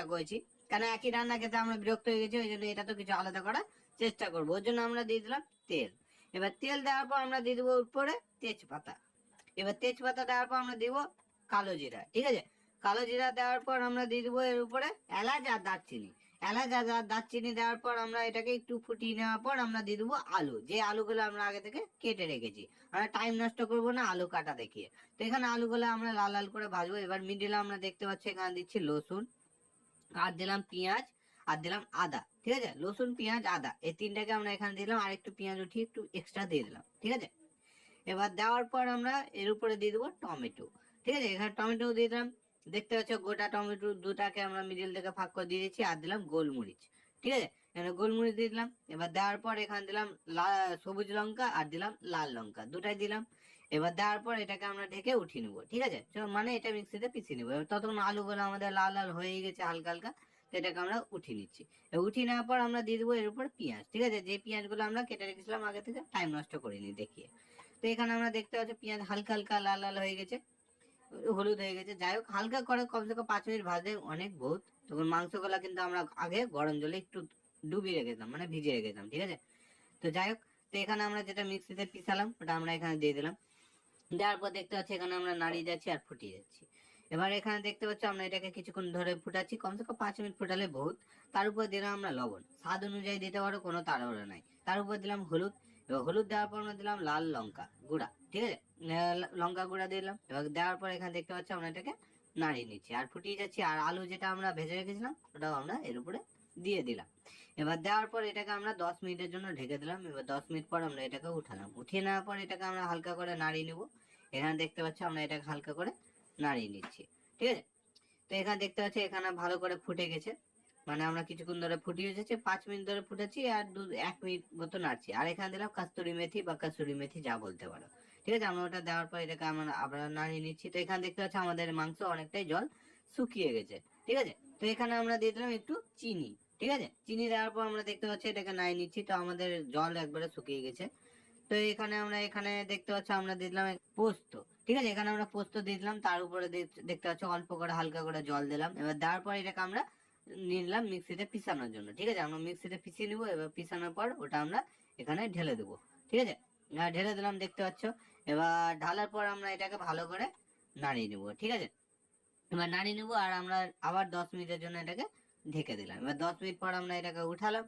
চেষ্টা করেছি। কেন একই রান্না খেতে আমরা বিরক্ত হয়ে গেছি ওই জন্য এটা তো কিছু আলাদা করার চেষ্টা করব। ওর জন্য আমরা দিয়ে দিলাম তেল। এবার তেল দেওয়ার পর আমরা দিয়ে দেবো উপরে তেজপাতা। এবার তেজপাতা দেওয়ার পর আমরা দিব কালো জিরা, ঠিক আছে? কালো জিরা দেওয়ার পর আমরা দিয়ে দেবো এর উপরে এলাচ আর দারচিনি। এলাচ আর দারচিনি দেওয়ার পর আমরা এটাকে একটু ফুটিয়ে নেওয়ার পর আমরা দিয়ে দেবো আলু। যে আলুগুলো আমরা আগে থেকে কেটে রেখেছি। আমরা টাইম নষ্ট করব না আলু কাটা দেখিয়ে। তো এখানে আলুগুলো আমরা লাল লাল করে ভাজবো। এবার মিডিলে আমরা দেখতে পাচ্ছি এখানে দিচ্ছি লসুন। আর দিলাম পেঁয়াজ আর দিলাম আদা, ঠিক আছে? লসুন পেঁয়াজ, আদা, এই তিনটাকে আমরা এখানে দিলাম, আর একটু পেঁয়াজ উঠিয়ে একটু এক্সট্রা দিয়ে দিলাম, ঠিক আছে? এবার দেওয়ার পর আমরা এর উপরে দিয়ে দেবো টমেটো, ঠিক আছে? এখানে টমেটো দিয়ে দিলাম, দেখতে পাচ্ছ গোটা টমেটো দুটাকে আমরা মিডিল থেকে ফাঁক করে দিয়ে দিচ্ছি, আর দিলাম গোলমরিচ, ঠিক আছে? এখানে গোলমরিচ দিয়ে দিলাম, এবার দেওয়ার পর এখানে দিলাম সবুজ লঙ্কা আর দিলাম লাল লঙ্কা, দুটাই দিলাম এবার দেওয়ার পর এটাকে আমরা ঢেকে উঠিয়ে নেব, ঠিক আছে? মানে এটা মিক্সিতে পিছিয়ে নেব। এবার ততক্ষণ আলুগুলো আমাদের লাল লাল হয়ে গেছে, হালকা হালকা এটাকে আমরা উঠিয়ে নিচ্ছি। উঠিয়ে নেওয়ার পর আমরা দিয়ে দেবো এর উপর পেঁয়াজ, ঠিক আছে? যে পেঁয়াজগুলো আমরা কেটে রেখেছিলাম আগে থেকে টাইম নষ্ট করিনি দেখিয়ে। তো এখানে আমরা দেখতে পাচ্ছি পেঁয়াজ হালকা হালকা, লাল লাল হয়ে গেছে, হলুদ হয়ে গেছে। যাই হোক, হালকা করে কমসে কম পাঁচ মিনিট ভাজে অনেক বহুত। তখন মাংসগুলো কিন্তু আমরা আগে গরম জলে একটু ডুবিয়ে রেখেছিলাম মানে ভিজিয়ে রেখেছিলাম, ঠিক আছে? তো যাই হোক, তো এখানে আমরা যেটা মিক্সিতে পিসালাম ওটা আমরা এখানে দিয়ে দিলাম। দেওয়ার পর দেখতে পাচ্ছি এখানে আমরা নাড়িয়ে যাচ্ছি আর ফুটিয়ে যাচ্ছি। এবার এখানে দেখতে পাচ্ছি আমরা এটাকে কিছুক্ষণ ধরে ফুটাচ্ছি। কমসে কম পাঁচ মিনিট ফুটালে বহুত। তার উপর দিলাম আমরা লবণ। স্বাদ অনুযায়ী দিতে পারো, কোনো তাড়াহুড়ো নাই। তার উপর দিলাম হলুদ। এবার হলুদ দেওয়ার পর আমরা দিলাম লাল লঙ্কা গুঁড়া, ঠিক আছে? লঙ্কা গুঁড়া দিলাম। এবার দেওয়ার পর এখানে দেখতে পাচ্ছি আমরা এটাকে নাড়িয়ে নিচ্ছি। আর ফুটিয়ে যাচ্ছি। আর আলু যেটা আমরা ভেজে রেখেছিলাম, ওটাও আমরা এর উপরে দিয়ে দিলাম। এবার দেওয়ার পর এটাকে আমরা দশ মিনিটের জন্য ঢেকে দিলাম। এবার দশ মিনিট পর আমরা এটাকে উঠালাম। উঠিয়ে নেওয়ার পর এটাকে আমরা হালকা করে নাড়িয়ে নেব। এখানে দেখতে পাচ্ছি আমরা এটাকে হালকা করে নাড়িয়ে নিচ্ছি। ঠিক আছে? তো এখানে দেখতে পাচ্ছি এখানে ভালো করে ফুটে গেছে। মানে আমরা কিছুক্ষণ ধরে ফুটিয়ে এসেছি। পাঁচ মিনিট ধরে ফুটেছি আর দু, এক মিনিট মতো নাড়ছি। আর এখানে দিলাম কাস্তুরি মেথি বা কাস্তুরি মেথি যা বলতে পারো। ঠিক আছে? আমরা ওটা দেওয়ার পর এটাকে আমরা আবার নাড়িয়ে নিচ্ছি। তো এখানে দেখতে পাচ্ছি আমাদের মাংস অনেকটাই জল শুকিয়ে গেছে। ঠিক আছে? তো এখানে আমরা দিয়ে দিলাম একটু চিনি, ঠিক আছে? চিনি দেওয়ার পর আমরা দেখতে পাচ্ছি এটাকে নাড়িয়ে নিচ্ছি, তো আমাদের জল একবারে শুকিয়ে গেছে। তো এখানে আমরা, এখানে দেখতে পাচ্ছি আমরা দিলাম পোস্ত, ঠিক আছে? এখানে আমরা পোস্ত দিলাম, তার উপরে দেখতে পাচ্ছি অল্প করে হালকা করে জল দিলাম। এবার দেওয়ার পর এটাকে আমরা নিলাম মিক্সিতে পিসানোর জন্য, ঠিক আছে? আমরা মিক্সিতে পিষিয়ে নিবো, এবার পিসানোর পর ওটা আমরা এখানে ঢেলে দেবো, ঠিক আছে? ঢেলে দিলাম, দেখতে পাচ্ছ? এবার ঢালার পর আমরা এটাকে ভালো করে নাড়িয়ে নেব, ঠিক আছে? এবার নাড়িয়ে নেব, আর আমরা আবার দশ মিনিটের জন্য এটাকে ঢেকে দিলাম। এবার দশ মিনিট পর আমরা এটাকে উঠালাম।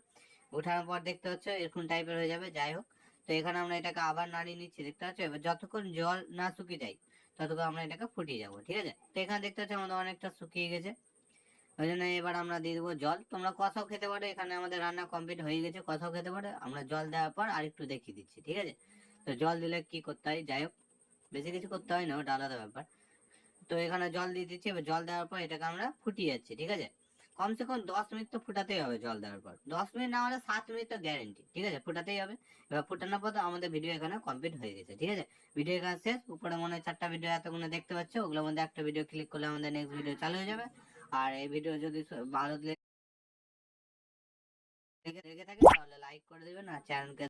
উঠানোর পর দেখতে হচ্ছে এরকম টাইপের হয়ে যাবে, যাই হোক। তো এখানে আমরা এটাকে আবার নাড়িয়ে নিচ্ছি, দেখতে পাচ্ছ? এবার যতক্ষণ জল না শুকিয়ে যায়, ততক্ষণ আমরা এটাকে ফুটিয়ে যাব, ঠিক আছে? তো এখানে দেখতে পাচ্ছ আমাদের অনেকটা শুকিয়ে গেছে। ওই জন্য এবার আমরা দিয়ে দেবো জল। তোমরা কষাও খেতে পারো, এখানে আমাদের রান্না কমপ্লিট হয়ে গেছে, কষাও খেতে পারো। আমরা জল দেওয়ার পর আরেকটু দেখিয়ে দিচ্ছি, ঠিক আছে? তো জল দিলে কি করতে হয়? যাই হোক, বেশি কিছু করতে হয় না, ওটা আলাদা ব্যাপার। তো এখানে জল দিয়ে দিচ্ছি, এবার জল দেওয়ার পর এটাকে আমরা ফুটিয়ে যাচ্ছি, ঠিক আছে? কমসে কম দশ মিনিট তো ফুটাতেই হবে জল দেওয়ার পর। দশ মিনিট না হলে সাত মিনিট তো গ্যারেন্টি ঠিক আছে? ফুটাতেই হবে। এবার ফুটানোর পর আমাদের ভিডিও এখানে কমপ্লিট হয়ে গেছে, ঠিক আছে? ভিডিও এখানে শেষ। উপরে মনে হয় চারটা ভিডিও এতগুলো দেখতে পাচ্ছ, ওগুলোর মধ্যে একটা ভিডিও ক্লিক করলে আমাদের নেক্সট ভিডিও চালু হয়ে যাবে। আর এই ভিডিও যদি ভালো লেগে থাকে তাহলে লাইক করে দেবেন আর চ্যানেলকে